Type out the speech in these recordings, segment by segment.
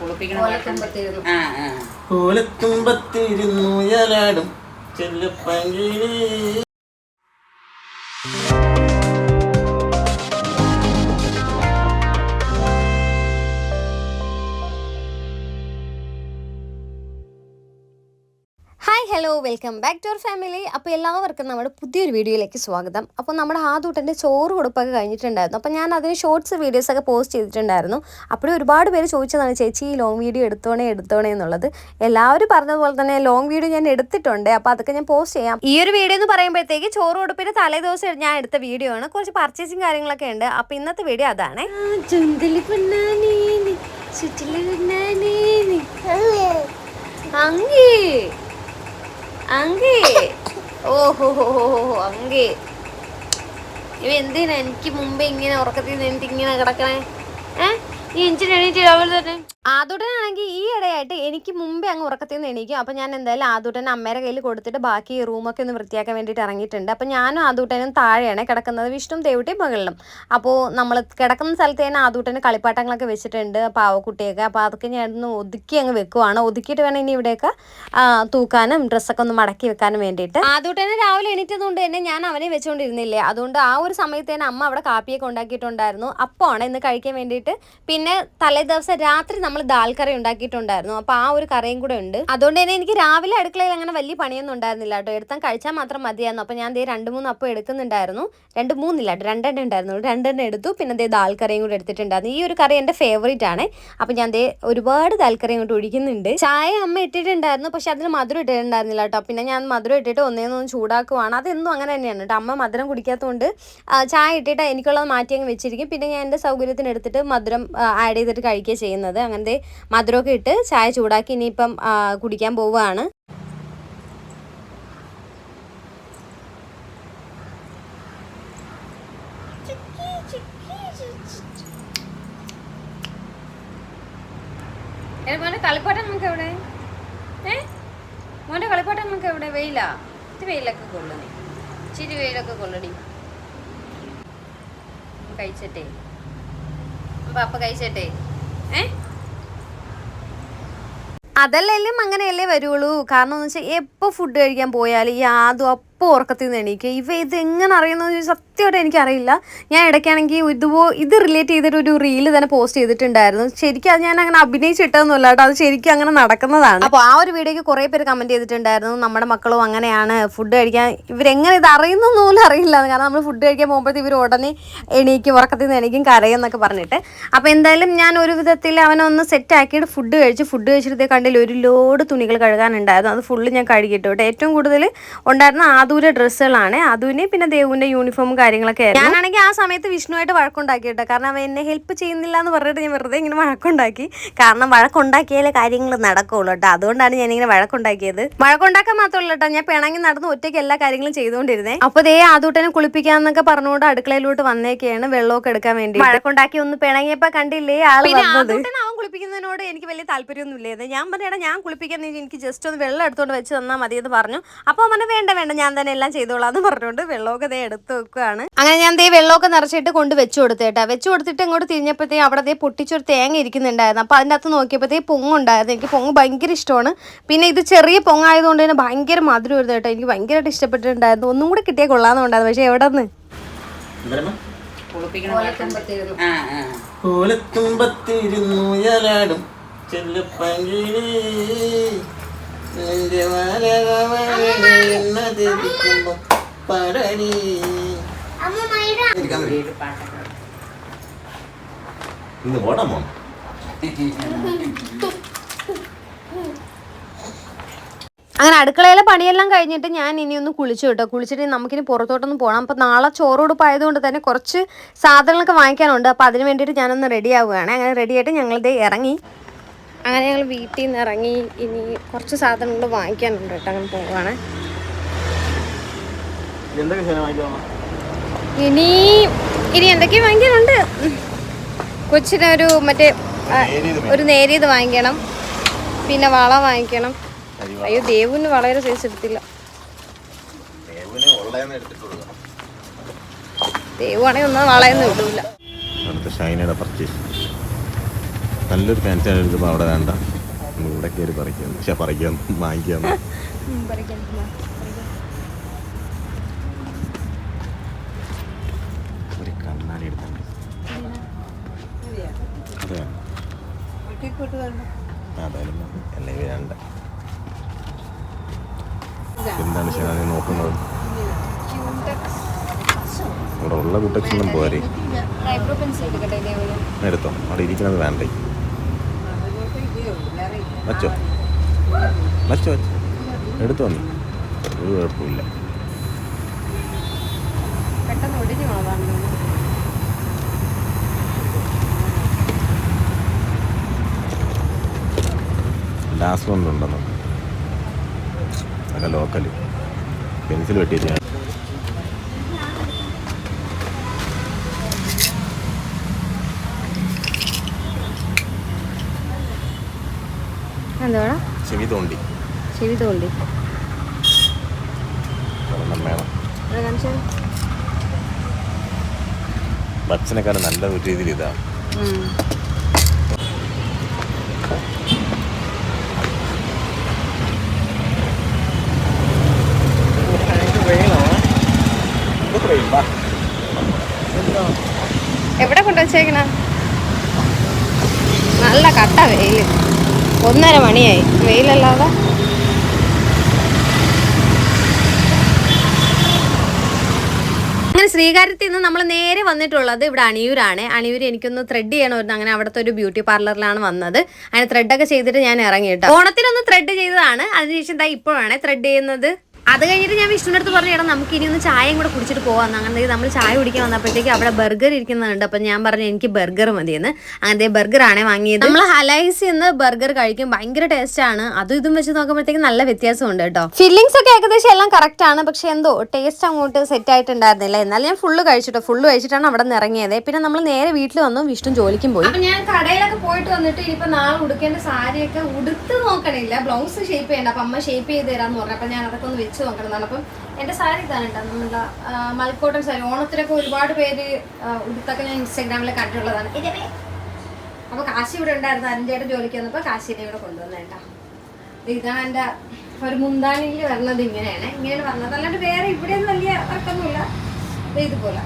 കുളിപ്പിക്കണ പാട്ടുണ്ട്. ഓലത്തുമ്പത്തിരുന്നു welcome back to our family അപ്പോൾ എല്ലാവർക്കും നമ്മുടെ പുതിയൊരു വീഡിയോയിലേക്ക് സ്വാഗതം. അപ്പോൾ നമ്മുടെ ആദൂട്ടന്റെ ചോറ് കൊടുപ്പൊക്കെ കഴിഞ്ഞിട്ടുണ്ടായിരുന്നു. അപ്പോൾ ഞാൻ അതിന് ഷോർട്സ് വീഡിയോസൊക്കെ പോസ്റ്റ് ചെയ്തിട്ടുണ്ടായിരുന്നു. അപ്പോഴും ഒരുപാട് പേര് ചോദിച്ചതാണ് ചേച്ചി ഈ ലോങ് വീഡിയോ എടുത്തോണേ എടുത്തോണേ എന്നുള്ളത്. എല്ലാവരും പറഞ്ഞതുപോലെ തന്നെ ലോങ് വീഡിയോ ഞാൻ എടുത്തിട്ടുണ്ട്. അപ്പോൾ അതൊക്കെ ഞാൻ പോസ്റ്റ് ചെയ്യാം. ഈ ഒരു വീഡിയോ എന്ന് പറയുമ്പോഴത്തേക്ക് ചോറ് കൊടുപ്പിന്റെ തലേ ദിവസം ഞാൻ എടുത്ത വീഡിയോ ആണ്. കുറച്ച് പർച്ചേസിങ് കാര്യങ്ങളൊക്കെ ഉണ്ട്. അപ്പോൾ ഇന്നത്തെ വീഡിയോ അതാണ്. അങ്ങേ. അങ്ങേ ഓഹോ ഹോ ഹോ ഹോ അങ്ങേ ഇവ എന്തിനാ എനിക്ക് മുമ്പേ ഇങ്ങനെ ഉറക്കത്തിൽ നിന്ന് ഇങ്ങനെ കിടക്കണേ? ഏഹ് ഈ എഞ്ചിൻ എണീറ്റ് രാവിലെ തന്നെ. ആദൂട്ടനാണെങ്കിൽ ഈ എനിക്ക് മുമ്പേ അങ്ങ് ഉറക്കത്തിൽ നിന്ന് എണീക്കും. അപ്പം ഞാൻ എന്തായാലും ആദൂട്ടനെ അമ്മയുടെ കയ്യിൽ കൊടുത്തിട്ട് ബാക്കി റൂമൊക്കെ ഒന്ന് വൃത്തിയാക്കാൻ വേണ്ടിയിട്ട് ഇറങ്ങിയിട്ടുണ്ട്. അപ്പം ഞാനും ആദൂട്ടനും താഴെയാണ് കിടക്കുന്നത് വിഷ്ണു ദേവുട്ടിയും മുകളിലും. അപ്പോൾ നമ്മൾ കിടക്കുന്ന സ്ഥലത്ത് തന്നെ ആദൂട്ടന് കളിപ്പാട്ടങ്ങളൊക്കെ വെച്ചിട്ടുണ്ട് പാവക്കുട്ടിയൊക്കെ. അപ്പോൾ അതൊക്കെ ഞാൻ ഒന്ന് ഒതുക്കി അങ്ങ് വെക്കുവാണ്. ഒതുക്കിയിട്ട് വേണം ഇനി ഇവിടെയൊക്കെ തൂക്കാനും ഡ്രസ്സൊക്കെ ഒന്ന് മടക്കി വെക്കാനും വേണ്ടിയിട്ട്. ആദൂട്ടനെ രാവിലെ എണീറ്റതുകൊണ്ട് തന്നെ ഞാൻ അവനെ വെച്ചുകൊണ്ടിരുന്നില്ലേ അതുകൊണ്ട് ആ ഒരു സമയത്ത് തന്നെ അമ്മ അവിടെ കാപ്പിയൊക്കെ ഉണ്ടാക്കിയിട്ടുണ്ടായിരുന്നു. അപ്പോൾ ആണ് ഇന്ന് കഴിക്കാൻ വേണ്ടിയിട്ട്. പിന്നെ തലേ ദിവസം രാത്രി നമ്മൾ ദാൽ കറി ഉണ്ടാക്കിയിട്ടുണ്ടായിരുന്നു. അപ്പോൾ ആ ഒരു കറിയും കൂടെ ഉണ്ട്. അതുകൊണ്ട് തന്നെ എനിക്ക് രാവിലെ അടുക്കളയിൽ അങ്ങനെ വലിയ പണിയൊന്നും ഉണ്ടായിരുന്നില്ല കേട്ടോ. എടുത്താൽ കഴിച്ചാൽ മാത്രം മതിയായിരുന്നു. അപ്പോൾ ഞാൻ ദേ രണ്ട് മൂന്ന് അപ്പം എടുക്കുന്നുണ്ടായിരുന്നു. രണ്ട് മൂന്നില്ല രണ്ടെണ്ണം ഉണ്ടായിരുന്നു രണ്ടെണ്ണം എടുത്തു. പിന്നെ ദേ ദാൽ കറിയും കൂടെ എടുത്തിട്ടുണ്ടായിരുന്നു. ഈ ഒരു കറി എന്റെ ഫേവറേറ്റ് ആണ്. അപ്പോൾ ഞാൻ ദേ ഒരുപാട് ദാൽ കറി അങ്ങോട്ട് ഒഴിക്കുന്നുണ്ട്. ചായ അമ്മ ഇട്ടിട്ടുണ്ടായിരുന്നു. പക്ഷെ അതിന് മധുരം ഇട്ടിട്ടുണ്ടായിരുന്നില്ല കേട്ടോ. പിന്നെ ഞാൻ മധുരം ഇട്ടിട്ട് ഒന്നേന്നൊന്ന് ചൂടാക്കുവാണ്. അതെന്നും അങ്ങനെ തന്നെയാണ് കേട്ടോ. അമ്മ മധുരം കുടിക്കാത്തതുകൊണ്ട് ചായ ഇട്ടിട്ട് എനിക്കുള്ളത് മാറ്റി അങ്ങ് വെച്ചിരിക്കും. പിന്നെ ഞാൻ എന്റെ സൗകര്യത്തിന് എടുത്തിട്ട് മധുരം ആഡ് ചെയ്തിട്ട് കഴിക്കുക ചെയ്യുന്നത്. അങ്ങനത്തെ മധുരമൊക്കെ ഇട്ട് ചായ ചൂടാക്കി ഇനിയിപ്പം കുടിക്കാൻ പോവുകയാണ്. മോനെ കളിപ്പാട്ടം നമുക്ക് എവിടെ? ഏ? മോന്റെ കളിപ്പാട്ടം നമുക്ക് എവിടെ? വെയിലാ. ഇത് വെയിലൊക്കെ കൊള്ളണേ ഇച്ചിരി വെയിലൊക്കെ കൊള്ളടി കഴിച്ചട്ടെ. അപ്പ കഴിച്ചട്ടെ. ഏ? അതല്ലെങ്കിലും അങ്ങനെയല്ലേ വരുള്ളൂ. കാരണം എന്ന് വെച്ചാൽ എപ്പോൾ ഫുഡ് കഴിക്കാൻ പോയാലും ആദ്യം അപ്പോൾ ഉറക്കത്തിൽ നിന്ന് എണീക്കുക. ഇവ എങ്ങനെ അറിയുന്നത് സത്യമായിട്ട് എനിക്കറിയില്ല. ഞാൻ ഇടയ്ക്കാണെങ്കിൽ ഇതുപോ ഇത് റിലേറ്റ് ചെയ്തിട്ട് ഒരു റീൽ തന്നെ പോസ്റ്റ് ചെയ്തിട്ടുണ്ടായിരുന്നു. ശരിക്കും അത് ഞാൻ അങ്ങനെ അഭിനയിച്ചിട്ടൊന്നുമല്ല കേട്ടോ. അത് ശരിക്കും അങ്ങനെ നടക്കുന്നതാണ്. അപ്പോൾ ആ ഒരു വീഡിയോയ്ക്ക് കുറേ പേര് കമന്റ് ചെയ്തിട്ടുണ്ടായിരുന്നു. നമ്മുടെ മക്കളും അങ്ങനെയാണ്. ഫുഡ് കഴിക്കാൻ ഇവരെങ്ങനെ ഇത് അറിയുന്നൊന്നും പോലും അറിയില്ല. കാരണം നമ്മൾ ഫുഡ് കഴിക്കാൻ പോകുമ്പോഴത്തേ ഇവർ ഉടനെ എണീക്കും ഉറക്കത്തിൽ നിന്ന് എണീക്കും കരയെന്നൊക്കെ പറഞ്ഞിട്ട്. അപ്പോൾ എന്തായാലും ഞാൻ ഒരു വിധത്തിൽ അവനൊന്ന് സെറ്റ് ആക്കിയിട്ട് ഫുഡ് കഴിച്ച്. ഫുഡ് കഴിച്ചിട്ട് കണ്ടില്ല ഒരു ലോഡ് തുണികൾ കഴുകാനുണ്ടായിരുന്നു. അത് ഫുള്ള് ഞാൻ കഴുകിയിട്ടു. കേട്ടോ ഏറ്റവും കൂടുതൽ ഉണ്ടായിരുന്ന ആദൂരെ ഡ്രസ്സുകളാണ് അതുവിനെ പിന്നെ ദേവുവിന്റെ യൂണിഫോമും കാര്യങ്ങളൊക്കെ ഞാനാണെങ്കിൽ ആ സമയത്ത് വിഷ്ണുവായിട്ട് വഴക്കുണ്ടാക്കി കേട്ടോ. കാരണം അവൻ എന്നെ ഹെൽപ്പ് ചെയ്യുന്നില്ല എന്ന് പറഞ്ഞിട്ട് ഞാൻ വെറുതെ ഇങ്ങനെ വഴക്കുണ്ടാക്കി. കാരണം വഴക്കുണ്ടാക്കിയാലേ കാര്യങ്ങൾ നടക്കുള്ളൂ കേട്ടോ. അതുകൊണ്ടാണ് ഞാൻ ഇങ്ങനെ വഴക്കുണ്ടാക്കിയത്. വഴക്കുണ്ടാക്കാൻ മാത്രമല്ല കേട്ടോ. ഞാൻ പിണങ്ങി നടന്ന് ഒറ്റയ്ക്ക് എല്ലാ കാര്യങ്ങളും ചെയ്തുകൊണ്ടിരുന്നേ. അപ്പോൾ ദേ ആദൂട്ടനെ കുളിപ്പിക്കാന്നൊക്കെ പറഞ്ഞുകൊണ്ട് അടുക്കളയിലോട്ട് വന്നേക്കാണ് വെള്ളമൊക്കെ എടുക്കാൻ വേണ്ടി. വഴക്കുണ്ടാക്കി ഒന്ന് പിണങ്ങിയപ്പോ കണ്ടില്ലേ ആൾ വന്നത്? അവൻ കുളിപ്പിക്കുന്നതിനോട് എനിക്ക് വലിയ താല്പര്യമൊന്നും ഇല്ലായിരുന്നു ഞാൻ പറഞ്ഞാ ഞാൻ കുളിപ്പിക്കാൻ എനിക്ക് ജസ്റ്റ് ഒന്ന് വെള്ളം എടുത്തോണ്ട് വെച്ച് തന്നാൽ മതി എന്ന് പറഞ്ഞു അപ്പോൾ അവനെ വേണ്ട വേണ്ട. ഞാൻ തന്നെ എല്ലാം ചെയ്തോളാം എന്ന് പറഞ്ഞുകൊണ്ട് വെള്ളമൊക്കെ ദേ എടുത്ത് വെക്കുകയാണ് അങ്ങനെ ഞാൻ ദേ വെള്ളമൊക്കെ നിറച്ചിട്ട് കൊണ്ട് വെച്ചു കൊടുത്തേട്ടാ വെച്ചു കൊടുത്തിട്ട് ഇങ്ങോട്ട് തിരിഞ്ഞപ്പോഴത്തേ അവിടെ ദേ പൊട്ടിച്ചൊരു തേങ്ങ ഇരിക്കുന്നുണ്ടായിരുന്നു. അപ്പോൾ അതിന്റെ അകത്ത് നോക്കിയപ്പോഴത്തേ പൊങ്ങുണ്ടായിരുന്നു എനിക്ക് പൊങ്ങ് ഭയങ്കര ഇഷ്ടമാണ്. പിന്നെ ഇത് ചെറിയ പൊങ്ങായതുകൊണ്ട് തന്നെ ഭയങ്കര മധുരം വരുന്നത് കേട്ടോ. എനിക്ക് ഭയങ്കരമായിട്ട് ഇഷ്ടപ്പെട്ടിട്ടുണ്ടായിരുന്നു. ഒന്നും കൂടെ കിട്ടിയാൽ കൊള്ളാമെന്നുണ്ടായിരുന്നു പക്ഷേ എവിടെ നിന്ന്. ഓലത്തുമ്പത്തിരുന്നു ഇന്ന് ഓടാമോ അങ്ങനെ അടുക്കളയിലെ പണിയെല്ലാം കഴിഞ്ഞിട്ട് ഞാൻ ഇനി ഒന്ന് കുളിച്ചു കേട്ടോ. കുളിച്ചിട്ട് നമുക്കിനി പുറത്തോട്ടൊന്ന് പോകണം അപ്പോൾ നാളെ ചോറോടുപ്പ് ആയതുകൊണ്ട് തന്നെ കുറച്ച് സാധനങ്ങളൊക്കെ വാങ്ങിക്കാനുണ്ട്. അപ്പോൾ അതിന് വേണ്ടിയിട്ട് ഞാനൊന്ന് റെഡി ആവുകയാണ്. അങ്ങനെ റെഡി ആയിട്ട് ഞങ്ങളിത് ഇറങ്ങി. അങ്ങനെ ഞങ്ങൾ വീട്ടിൽ നിന്ന് ഇറങ്ങി ഇനി കുറച്ച് സാധനങ്ങൾ വാങ്ങിക്കാനുണ്ട് കേട്ടോ. അങ്ങനെ പോവുകയാണ്. എന്തൊക്കെ ഇനി ഇനി എന്തൊക്കെ വാങ്ങിക്കാനുണ്ട്. കൊച്ചിന് ഒരു മറ്റേ ഒരു നേരിയത് വാങ്ങിക്കണം. പിന്നെ വള വാങ്ങിക്കണം. അയ്യോ ദേവുന് വളരെ സൈസ് എടുത്തില്ല. ദേവുവാണെങ്കിൽ ഒന്നും വളയൊന്നും ഇടൂല. അടുത്ത ഷൈനയുടെ പർച്ചേസ് നല്ലൊരു ഫാൻസി എടുക്കുമ്പോൾ അവിടെ വേണ്ട. ഇവിടെ കയറി പറിക്കാം പക്ഷെ പറിക്കാം വാങ്ങിക്കാം എടുക്കണ്ട അതെ. അതായാലും മതി. അല്ലെങ്കിൽ വേണ്ട എന്താണ് ശരി നോക്കുന്നത്? ഇവിടെ ഉള്ള ഒന്നും പോരെ. എടുത്തോ. അവിടെ ഇരിക്കുന്നത് വേണ്ടേ. വച്ചോ. വച്ചോ വച്ചോ. എടുത്തോ നീ. ഒരു കുഴപ്പമില്ല പെട്ടെന്ന് ഒടിഞ്ഞു ലാസ്റ്റ് കൊണ്ടുണ്ടെന്നോ അതൊക്കെ ലോക്കൽ പെൻസിൽ വെട്ടി ഞാൻ എന്തുവാടാ? ചെവി തോണ്ടി. ചെവി തോണ്ടി. ഒരെണ്ണം വേണം. ഇവിടെ കാണിച്ചേ. ബഡ്സിനെക്കാളും നല്ല ഒരു രീതിയിൽ ഇതാണ് എവിടെ കൊണ്ടുവച്ചേക്കണ? നല്ല കട്ട വെയിൽ ഒന്നര മണിയായി. വെയിലല്ലാതെ. അങ്ങനെ ശ്രീകാര്യത്തിൽ നിന്ന് നമ്മൾ നേരെ വന്നിട്ടുള്ളത് ഇവിടെ അണിയൂരാണ്. അണിയൂർ എനിക്കൊന്ന് ത്രെഡ് ചെയ്യണമായിരുന്നു. അങ്ങനെ അവിടുത്തെ ഒരു ബ്യൂട്ടി പാർലറിലാണ് വന്നത്. അങ്ങനെ ത്രെഡൊക്കെ ചെയ്തിട്ട് ഞാൻ ഇറങ്ങി ഓണത്തിനൊന്ന് ത്രെഡ് ചെയ്തതാണ്. അതിനുശേഷം ദാ ഇപ്പോഴാണ് ത്രെഡ് ചെയ്യുന്നത്. അത് കഴിഞ്ഞിട്ട് ഞാൻ വിഷ്ണുവിന്റെ അടുത്ത് പറഞ്ഞു എടാ നമുക്ക് ഇനി ഒന്ന് ചായയും കൂടെ കുടിച്ചിട്ട് പോകാം അങ്ങനെ നമ്മൾ ചായ കുടിക്കാൻ വന്നപ്പോഴത്തേക്ക് അവിടെ ബർഗർ ഇരിക്കുന്നുണ്ട്. അപ്പം ഞാൻ പറഞ്ഞു എനിക്ക് ബർഗർ മതിയെന്ന്. അങ്ങനത്തെ ബർഗർ ആണേ വാങ്ങിയത്. നമ്മൾ ഹലൈസ് എന്ന് ബർഗർ കഴിക്കും. ഭയങ്കര ടേസ്റ്റ് ആണ്. അതും ഇതും വെച്ച് നോക്കുമ്പോഴത്തേക്ക് നല്ല വ്യത്യാസമുണ്ട് കേട്ടോ. ഫില്ലിങ്സ് ഒക്കെ ഏകദേശം എല്ലാം കറക്റ്റ് ആണ്. പക്ഷേ എന്തോ ടേസ്റ്റ് അങ്ങോട്ട് സെറ്റ് ആയിട്ടുണ്ടായിരുന്നില്ല. എന്നാലും ഞാൻ ഫുള്ള് കഴിച്ചിട്ടോ ഫുള്ള് കഴിച്ചിട്ടാണ് അവിടെ നിന്ന് ഇറങ്ങിയത്. പിന്നെ നമ്മൾ നേരെ വീട്ടിൽ വന്നു വിഷ്ണു ജോലിക്കും പോയി. ഞാൻ കടയിലൊക്കെ പോയിട്ട് വന്നിട്ട് ഇപ്പം നാളെ ഉടുക്കേണ്ട സാരിയൊക്കെ ഉടുത്ത് നോക്കണില്ല. ബ്ലൗസ് ഷേപ്പ് ചെയ്യണ്ട. അപ്പം അമ്മ ഷേപ്പ് ചെയ്ത് തരാമെന്ന് പറഞ്ഞു. അപ്പം ഞാൻ അതൊക്കെ ഒന്ന് വെച്ച് നോക്കണമെന്നാണ് അപ്പം എന്റെ സാരി ഇതാണ് കേട്ടോ. നമ്മുടെ മൽക്കോട്ടൻ സാരി. ഓണത്തിനൊക്കെ ഒരുപാട് പേര് ഉടുത്തൊക്കെ ഞാൻ ഇൻസ്റ്റാഗ്രാമിൽ കണ്ടിട്ടുള്ളതാണ്. ഇതിനെ കാശി ഇവിടെ ഉണ്ടായിരുന്നു. അരഞ്ചേട്ടൻ ജോലിക്ക് വന്നപ്പോ കാശിനെ ഇവിടെ കൊണ്ടുവന്നേട്ടാ ഇതാണ് എന്റെ ഒരു മുന്താണിയിൽ വരുന്നത് ഇങ്ങനെയാണ്. ഇങ്ങനെ വന്നത്. അല്ലാണ്ട് വേറെ ഇവിടെ വലിയ വർക്കൊന്നുമില്ല ഇതുപോലെ.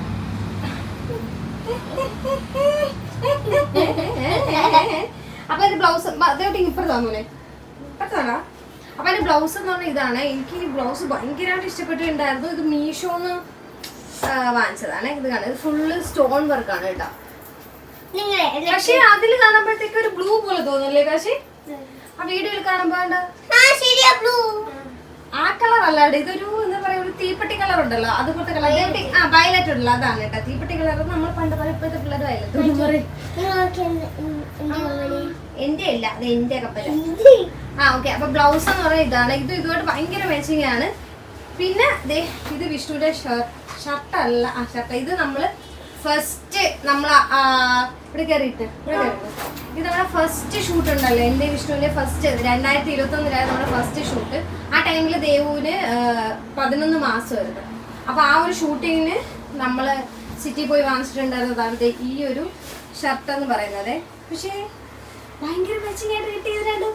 അപ്പൊ ഒരു ബ്ലൗസ് അതോട്ട് ഇപ്പുറത്ത് തന്നൂലേ ഇപ്പുറത്താണോ അപ്പൊ അതിന്റെ ബ്ലൗസ് എന്ന് പറഞ്ഞാൽ ഇതാണ്. എനിക്ക് ഈ ബ്ലൗസ് ഭയങ്കരമായിട്ട് ഇഷ്ടപ്പെട്ടിട്ടുണ്ടായിരുന്നു. ഇത് മീഷോന്ന് വാങ്ങിച്ചതാണ്. ഇത് കാണാം ഇത് ഫുള്ള് സ്റ്റോൺ വർക്ക് ആണ് കേട്ടോ. പക്ഷെ അതിൽ കാണുമ്പോഴത്തേക്ക് ഒരു ബ്ലൂ പോലെ തോന്നുന്നില്ലേ കാശി? ആ വീഡിയോയിൽ കാണുമ്പോ കണ്ടോ? ആ കളർ അല്ലാണ്ട് ഇതൊരു എന്താ പറയാ ഒരു തീപ്പെട്ടി കളർ ഉണ്ടല്ലോ. അതുപോലത്തെ കളർ ആ വയലറ്റ് ഉണ്ടല്ലോ. അതാണ് കേട്ടോ. തീപ്പെട്ടി കളർ നമ്മൾ പണ്ട് പോലെ ഇപ്പോഴത്തെ പിള്ളേർ വയലറ്റ് എന്റെ അല്ല അത് എന്റെ കപ്പല. ആ ഓക്കെ അപ്പൊ ബ്ലൗസ് എന്ന് പറയുന്നത് ഇതാണ്. ഇത് ഇതുമായിട്ട് ഭയങ്കര മാച്ചിങ് ആണ്. പിന്നെ ദേ ഇത് വിഷ്ണുവിന്റെ ഷർട്ട് അല്ല. ആ ഷർട്ട് ഇത് നമ്മൾ ഫസ്റ്റ് നമ്മൾ ഇവിടെ കയറിയിട്ട് ഇത് നമ്മുടെ ഫസ്റ്റ് ഷൂട്ട് ഉണ്ടല്ലോ. എന്റെ വിഷ്ണുവിന്റെ ഫസ്റ്റ് രണ്ടായിരത്തി ഇരുപത്തി ഒന്നിലായ നമ്മുടെ ഫസ്റ്റ് ഷൂട്ട് ആ ടൈമിൽ ദേവുവിന് പതിനൊന്ന് മാസമായിരുന്നു അപ്പൊ ആ ഒരു ഷൂട്ടിങ്ങിന് നമ്മൾ സിറ്റി പോയി വാങ്ങിച്ചിട്ടുണ്ടായിരുന്നതാണ് ഈ ഒരു ഷർട്ട് എന്ന് പറയുന്നത്. പക്ഷേ ഭയങ്കര മാച്ചിങ് ആയിട്ട് കിട്ടിയത് രണ്ടും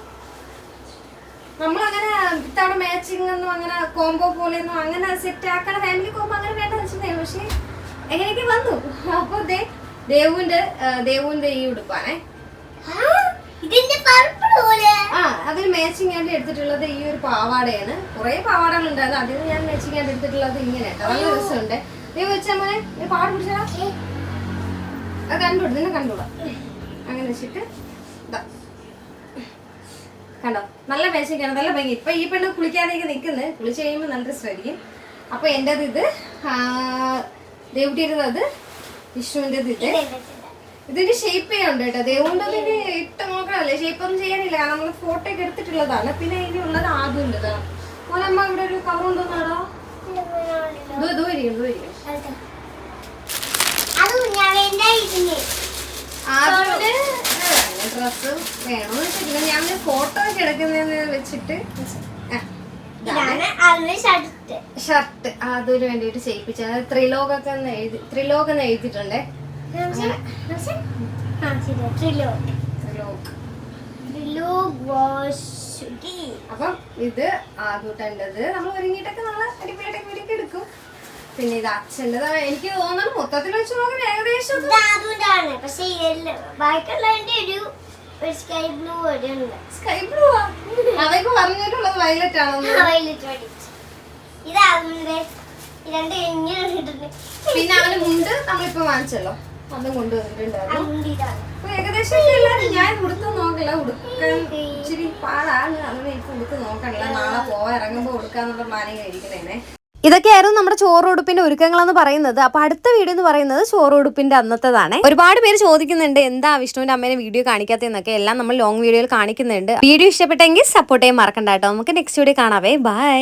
നമ്മളങ്ങനെ ഇത്തവണ മാച്ചിങ് ഒന്നും അങ്ങനെ കോംബോ പോലെയൊന്നും അങ്ങനെ സെറ്റ് ആക്കണ ഫാമിലി കോംബോ അങ്ങനെ വേണ്ട വെച്ചിട്ടുണ്ടായിരുന്നു പക്ഷേ എങ്ങനെയൊക്കെ വന്നു? അപ്പൊ ദേ ദേവുവിന്റെ ആ, ദേവുവിന്റെ ഈ ഉടുപ്പാണേ. ആ അതിൽ മാച്ചിങ് ആയിട്ട് എടുത്തിട്ടുള്ളത് ഈ ഒരു പാവാടയാണ്. കുറെ പാവാടകൾ ഉണ്ടായിരുന്നു അതിൽ ഞാൻ മാച്ചിങ് ആയിട്ട് എടുത്തിട്ടുള്ളത് ഇങ്ങനെ നല്ല രസമുണ്ട്. നീ വെച്ചാൽ മോനെ നീ പാട് പിടിച്ചാ അത് കണ്ടുകൂടാ നിന്നെ അങ്ങനെ വെച്ചിട്ട് ഇതാ കണ്ടോ? നല്ല മേശയ്ക്കാണ് നല്ല ഭംഗി. ഇപ്പൊ ഈ പെണ്ണ് കുളിക്കാതെയൊക്കെ നിൽക്കുന്നത് കുളിച്ച് കഴിയുമ്പോൾ നല്ല രസമായിരിക്കും അപ്പൊ എന്റെ ഇത്? ദേവിട്ടിരുന്നത് വിഷ്ണുവിന്റെത് ഇത്. ഇതിന്റെ ഷേപ്പ് ചെയ്യാണ്ട് കേട്ടോ. ഇതിന് ഇട്ട് നോക്കാനല്ലേ ഷേപ്പ് ഒന്നും ചെയ്യാനില്ല. കാരണം നമ്മൾ ഫോട്ടോ ഒക്കെ എടുത്തിട്ടുള്ളതാണ്. പിന്നെ ഇനി ഉള്ളത് ആദ്യം മോനമ്മ ഇവിടെ ഒരു കവർ ഉണ്ടോന്നാണോ ദൂ ദൂ ഇരിക്കും ദൂ ഇരിക്കും അത് ഞാൻ ഡ്രസ് വേണമെന്ന് ശരിക്കും ഞാൻ ഫോട്ടോ ഒക്കെ എടുക്കുന്നതെന്ന് വെച്ചിട്ട് ഷർട്ട് അതിന് വേണ്ടിട്ട് ചെയ്യിപ്പിച്ച. ത്രിലോകൊക്കെ എഴുതി ത്രിലോഗ് എന്ന് എഴുതിയിട്ടുണ്ടേ? അപ്പം ഇത് ആദ്യം നമ്മൾ ഒരുങ്ങിയിട്ടൊക്കെ നമ്മൾ അടിപൊളിയായിട്ട് എടുക്കും. പിന്നെ ഇത് അച്ഛന്റെത് എനിക്ക് തോന്നുന്നു മൊത്തത്തിൽ വെച്ച് നോക്കുമ്പോൾ ഏകദേശം പക്ഷെ ബാക്കിയുള്ളതിന്റെ ഒരു സ്കൈ ബ്ലൂ ഒരു സ്കൈ ബ്ലൂ അവയ്ക്ക് പറഞ്ഞിട്ടുള്ളത് വയലറ്റ് ആണെന്ന് വയലറ്റ് ഇത് അതുകൊണ്ട് രണ്ട് പിന്നെ അവന് മുണ്ട് നമ്മളിപ്പോ വാങ്ങിച്ചല്ലോ. അതും കൊണ്ടുവന്നിട്ടുണ്ടായിരുന്നു ഏകദേശം ഞാൻ ഉടുത്ത് നോക്കില്ല. ഉടുക്കാൻ ഇച്ചിരി പാടാണ്. അങ്ങനെ എനിക്ക് ഉടുത്ത് നോക്കണില്ല. നാളെ പോവാ ഇറങ്ങുമ്പോ ഉടുക്കാന്നുള്ള പ്ലാനിങ് ഇരിക്കണേനെ ഇതൊക്കെയായിരുന്നു നമ്മുടെ ചോറുടുപ്പിന്റെ ഒരുക്കങ്ങളെന്ന് പറയുന്നത്. അപ്പൊ അടുത്ത വീഡിയോ എന്ന് പറയുന്നത് ചോറുടുപ്പിന്റെ അന്നത്തേതാണ്. ഒരുപാട് പേര് ചോദിക്കുന്നുണ്ട് എന്താ വിഷ്ണുവിന്റെ അമ്മേനെ വീഡിയോ കാണിക്കാത്തതെന്നൊക്കെ? എല്ലാം നമ്മൾ ലോങ് വീഡിയോയിൽ കാണിക്കുന്നുണ്ട്. വീഡിയോ ഇഷ്ടപ്പെട്ടെങ്കിൽ സപ്പോർട്ട് ചെയ്യാൻ മറക്കണ്ട കേട്ടോ. നമുക്ക് നെക്സ്റ്റ് വീഡിയോ കാണാവേ. ബൈ